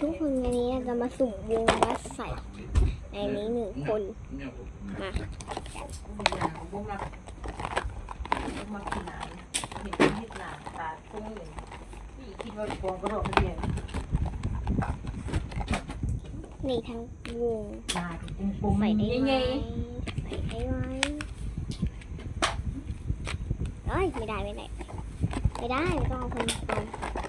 ทุกคนวันนี้เราจะมาสุ่มวงวัดใส่ในนี้หนึ่งคนมาบุ้งนาบุ้งมาบุ้งมาขี้หนาเห็นเป็นนิดหนาตาตรงเลยพี่คิดว่าฟองกระโดดเรียนนี่ทั้งวงตาใส่ได้ไหมไงใส่ได้ไหมเอ้ยไม่ได้ไม่ได้ไม่ได้ไม่ต้องเอาคนต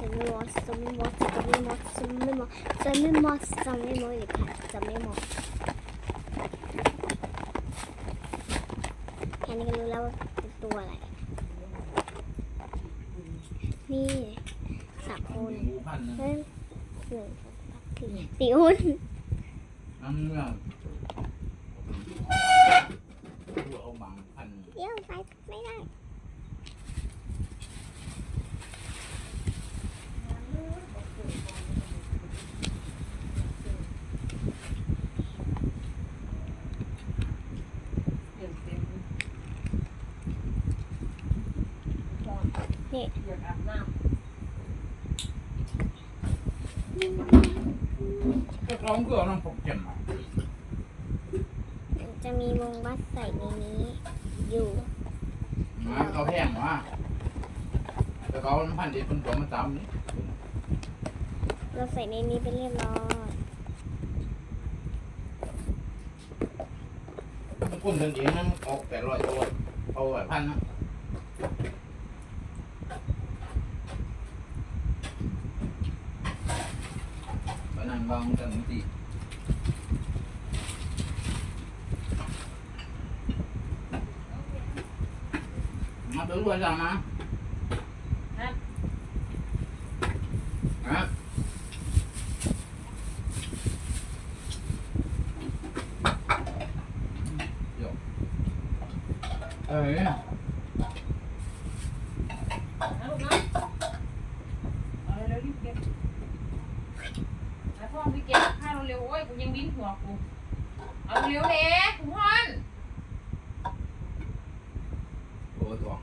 รงสมิมอสสมิมอสสมิมอสสมิมอสสมิมอสสมิมอสอีกค่ะสมิมอสแค่นี้ก็รู้แล้วว่าเป็นตัวอะไร นี่สามคนหมูพันหนึงเฮ้ยหนึ่งสองสามสี่สี่หุ้นน้ำเนื้อเดี๋ยวไปไม่ได้ เปลี่ยนเป็น นี่ก็ร้องก็เอาน้ำปกเจ็มมาจะมีวงบัสใส่ในนี้ อยู่มาเขาแห้งมาแต่เขาน้ำพันเด็ดเป็นตัวมาตำนี่เราใส่ในนี้ไปเรียบร้อยมันกุ้นเดินเองนะมันออกแปดร้อยตัวเอาไว้พันนะ ตอนนั้นวางกันตีม กูยังบินหัวกู เอาเร็วแน่กูฮอน โอ้ยหวัง